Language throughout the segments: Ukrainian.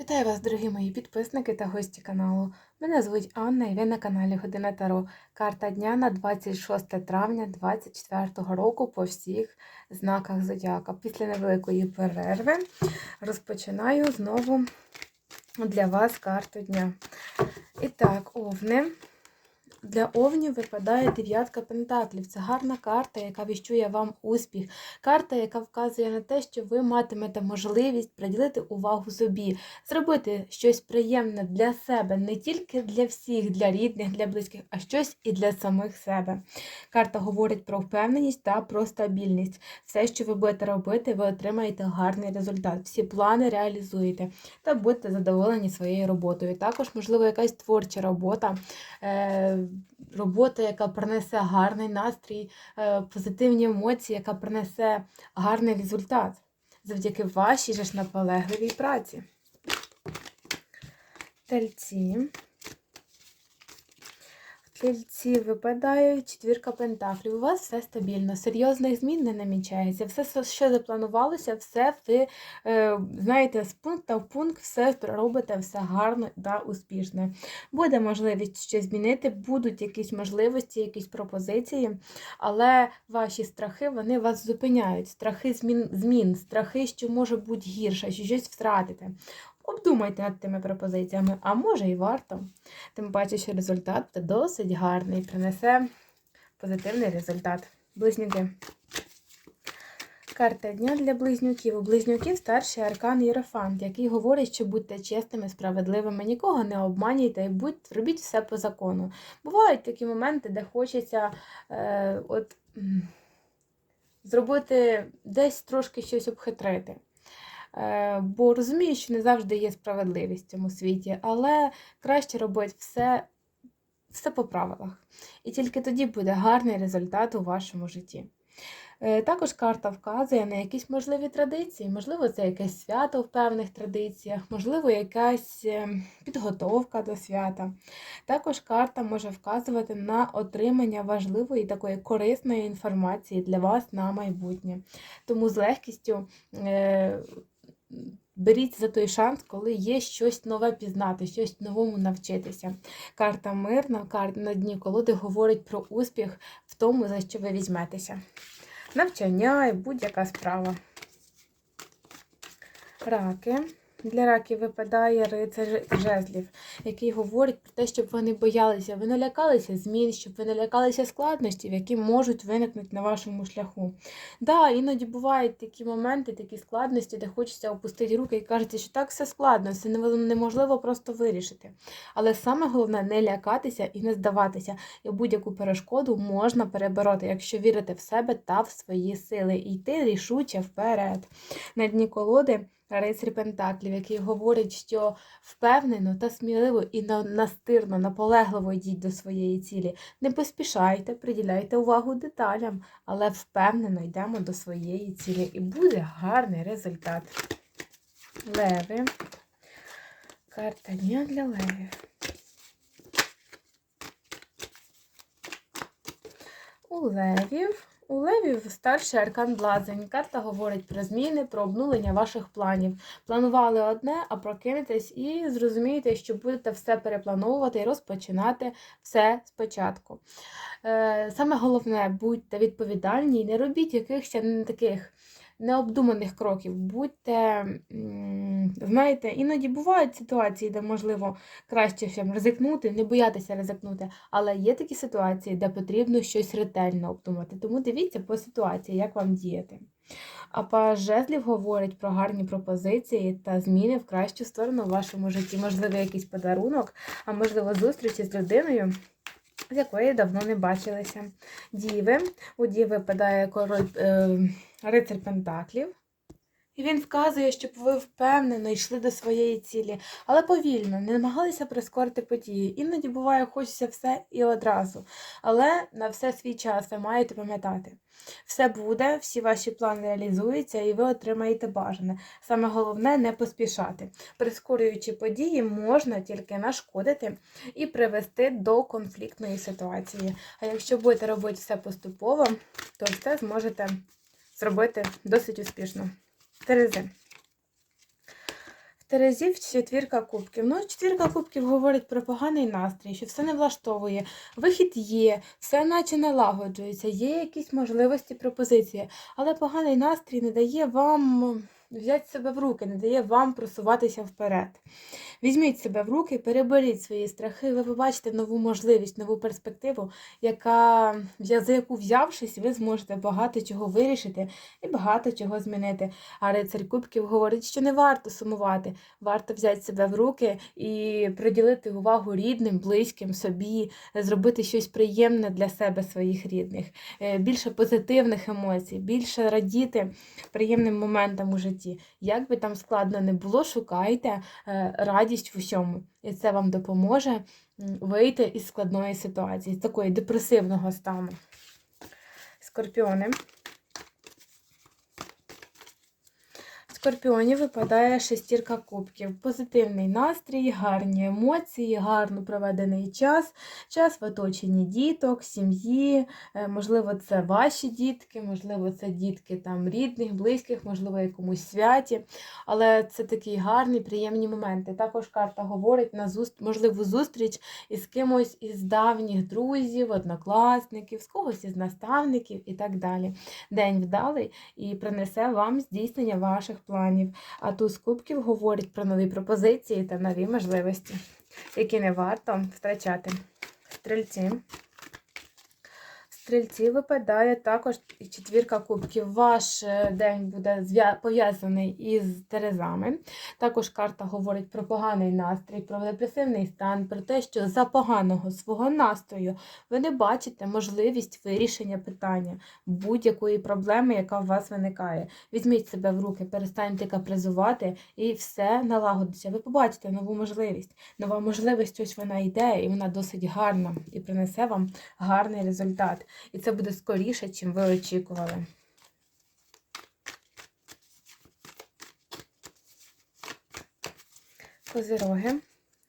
Вітаю вас, дорогі мої підписники та гості каналу. Мене звуть Анна і ви на каналі Година Таро. Карта дня на 26 травня 2024 року по всіх знаках зодіака. Після невеликої перерви розпочинаю знову для вас карту дня. І так, овни. Для овнів випадає дев'ятка пентаклів. Це гарна карта, яка віщує вам успіх. Карта, яка вказує на те, що ви матимете можливість приділити увагу собі, зробити щось приємне для себе, не тільки для всіх, для рідних, для близьких, а щось і для самих себе. Карта говорить про впевненість та про стабільність. Все, що ви будете робити, ви отримаєте гарний результат. Всі плани реалізуєте та будете задоволені своєю роботою. Також, можливо, якась творча робота. Робота, яка принесе гарний настрій, е, позитивні емоції, яка принесе гарний результат завдяки вашій ж наполегливій праці. Тельці. Тельці випадає четвірка пентаклів. У вас все стабільно, серйозних змін не намічається. Все, що запланувалося, все ви е, знаєте, з пункту в пункт все робите все гарно та успішно. Буде можливість щось змінити, будуть якісь можливості, якісь пропозиції, але ваші страхи вони вас зупиняють. Страхи змін, змін страхи, що може бути гірше, що щось втратите. Обдумайте над тими пропозиціями, а може і варто. Тим паче, що результат буде досить гарний, принесе позитивний результат. Близнюки. Карта дня для близнюків. У близнюків старший аркан Єрофант, який говорить, що будьте чесними, справедливими, нікого не обманюйте і будь, робіть все по закону. Бувають такі моменти, де хочеться е, от, зробити десь трошки щось обхитрити. Е, бо розумію, що не завжди є справедливість в цьому світі, але краще робити все, все по правилах. І тільки тоді буде гарний результат у вашому житті. Е, також карта вказує на якісь можливі традиції, можливо, це якесь свято в певних традиціях, можливо, якась е, підготовка до свята. Також карта може вказувати на отримання важливої такої корисної інформації для вас на майбутнє. Тому з легкістю беріть за той шанс, коли є щось нове пізнати, щось новому навчитися. Карта мирна, карта на дні колоди говорить про успіх в тому, за що ви візьметеся. Навчання і будь-яка справа. Раки. Для раків випадає рицар жезлів, який говорить про те, щоб вони боялися, ви не лякалися змін, щоб ви не лякалися які можуть виникнути на вашому шляху. Да, іноді бувають такі моменти, такі складності, де хочеться опустити руки і кажеться, що так все складно, це неможливо просто вирішити. Але саме головне не лякатися і не здаватися. І будь-яку перешкоду можна перебороти, якщо вірити в себе та в свої сили, і йти рішуче вперед. На дні колоди. Рицарь Пентаклів, який говорить, що впевнено та сміливо і настирно, наполегливо йдіть до своєї цілі. Не поспішайте, приділяйте увагу деталям, але впевнено йдемо до своєї цілі. І буде гарний результат. Леви. Карта дня для левів. У левів. У Левів старший аркан Блазень. Карта говорить про зміни, про обнулення ваших планів. Планували одне, а прокинетесь і зрозумієте, що будете все переплановувати і розпочинати все спочатку. Е, саме головне, будьте відповідальні і не робіть якихось таких необдуманих кроків. Будьте, знаєте, іноді бувають ситуації, де, можливо, краще ще ризикнути, не боятися ризикнути, але є такі ситуації, де потрібно щось ретельно обдумати. Тому дивіться по ситуації, як вам діяти. А паж говорить про гарні пропозиції та зміни в кращу сторону в вашому житті. Можливо, якийсь подарунок, а можливо, зустрічі з людиною. З якої давно не бачилися. Діви. У Діви випадає король е, рицар Пентаклів. І він вказує, щоб ви впевнено йшли до своєї цілі, але повільно, не намагалися прискорити події. Іноді буває, хочеться все і одразу. Але на все свій час ви маєте пам'ятати. Все буде, всі ваші плани реалізуються, і ви отримаєте бажане. Саме головне не поспішати. Прискорюючи події, можна тільки нашкодити і привести до конфліктної ситуації. А якщо будете робити все поступово, то все зможете зробити досить успішно. Терези. В Терезів четвірка кубків. Ну, четвірка кубків говорить про поганий настрій, що все не влаштовує. Вихід є, все наче налагоджується, є якісь можливості пропозиції, але поганий настрій не дає вам взяти себе в руки, не дає вам просуватися вперед. Візьміть себе в руки, переберіть свої страхи, ви побачите нову можливість, нову перспективу, яка, за яку взявшись, ви зможете багато чого вирішити і багато чого змінити. А рицарь Кубків говорить, що не варто сумувати, варто взяти себе в руки і приділити увагу рідним, близьким, собі, зробити щось приємне для себе, своїх рідних, Е, більше позитивних емоцій, більше радіти приємним моментам у житті. Як би там складно не було, шукайте е, радість в усьому. І це вам допоможе вийти із складної ситуації, з такої депресивного стану. Скорпіони. Скорпіонів випадає шестірка кубків. Позитивний настрій, гарні емоції, гарно проведений час, час в оточенні діток, сім'ї. Е, Можливо, це ваші дітки, можливо, це дітки там рідних, близьких, можливо, якомусь святі. Але це такі гарні, приємні моменти. Також карта говорить на зуст... можливу зустріч із кимось із давніх друзів, однокласників, з когось із наставників і так далі. День вдалий і принесе вам здійснення ваших планів. А туз кубків говорить про нові пропозиції та нові можливості, які не варто втрачати. Стрільці. Стрільці випадає також і четвірка кубків. Ваш е, день буде пов'язаний із Терезами. Також карта говорить про поганий настрій, про депресивний стан, про те, що за поганого свого настрою ви не бачите можливість вирішення питання будь-якої проблеми, яка у вас виникає. Візьміть себе в руки, перестаньте капризувати і все налагодиться. Ви побачите нову можливість. Нова можливість ось вона йде, і вона досить гарна і принесе вам гарний результат. І це буде скоріше, чим ви очікували. Козироги.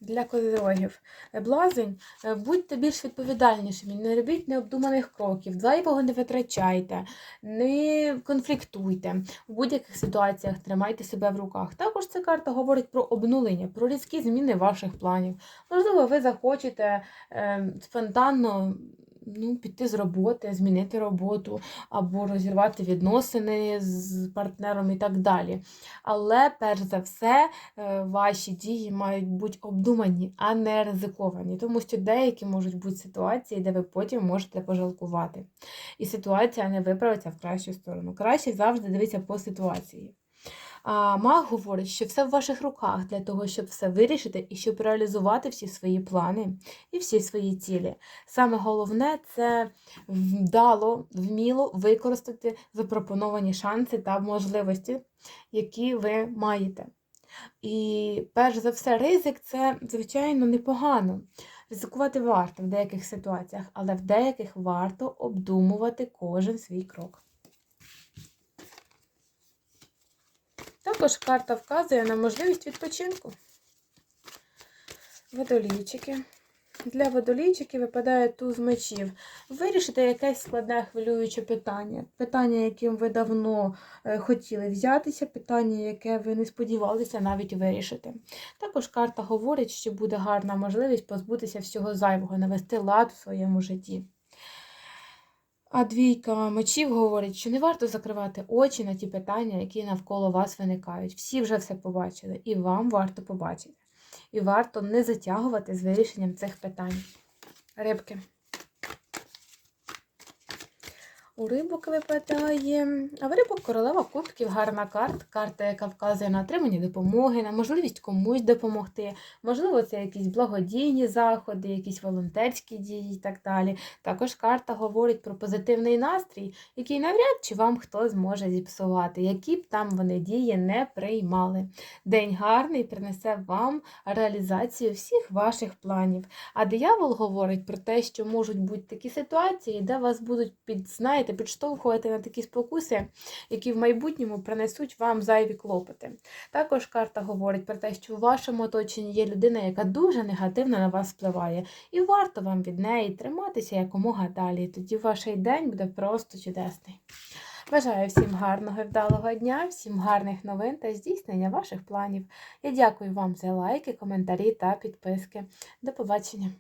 Для козирогів. Блазень, е, будьте більш відповідальнішими, не робіть необдуманих кроків, зайвого не витрачайте, не конфліктуйте. У будь-яких ситуаціях тримайте себе в руках. Також ця карта говорить про обнулення, про різкі зміни ваших планів. Можливо, ви захочете е, спонтанно ну, піти з роботи, змінити роботу або розірвати відносини з партнером і так далі. Але, перш за все, е, ваші дії мають бути обдумані, а не ризиковані, тому що деякі можуть бути ситуації, де ви потім можете пожалкувати. І ситуація не виправиться в кращу сторону. Краще завжди дивіться по ситуації. А маг говорить, що все в ваших руках для того, щоб все вирішити і щоб реалізувати всі свої плани і всі свої цілі. Саме головне це вдало, вміло використати запропоновані шанси та можливості, які ви маєте. І перш за все, ризик це, звичайно, непогано. Ризикувати варто в деяких ситуаціях, але в деяких варто обдумувати кожен свій крок. Також карта вказує на можливість відпочинку. Водолійчики. Для водолійчиків випадає туз мечів. Вирішите якесь складне хвилююче питання. Питання, яким ви давно е, хотіли взятися, питання, яке ви не сподівалися навіть вирішити. Також карта говорить, що буде гарна можливість позбутися всього зайвого, навести лад в своєму житті. А двійка мечів говорить, що не варто закривати очі на ті питання, які навколо вас виникають. Всі вже все побачили, і вам варто побачити. І варто не затягувати з вирішенням цих питань. Рибки. У рибок випадає. А в рибок королева кубків гарна карта, карта, яка вказує на отримання допомоги, на можливість комусь допомогти. Можливо, це якісь благодійні заходи, якісь волонтерські дії і так далі. Також карта говорить про позитивний настрій, який навряд чи вам хто зможе зіпсувати, які б там вони дії не приймали. День гарний принесе вам реалізацію всіх ваших планів. А диявол говорить про те, що можуть бути такі ситуації, де вас будуть під, знаєте, підштовхувати на такі спокуси, які в майбутньому принесуть вам зайві клопоти. Також карта говорить про те, що у вашому оточенні є людина, яка дуже негативно на вас впливає, і варто вам від неї триматися якомога далі. Тоді ваш день буде просто чудесний. Бажаю всім гарного і вдалого дня, всім гарних новин та здійснення ваших планів. Я дякую вам за лайки, коментарі та підписки. До побачення!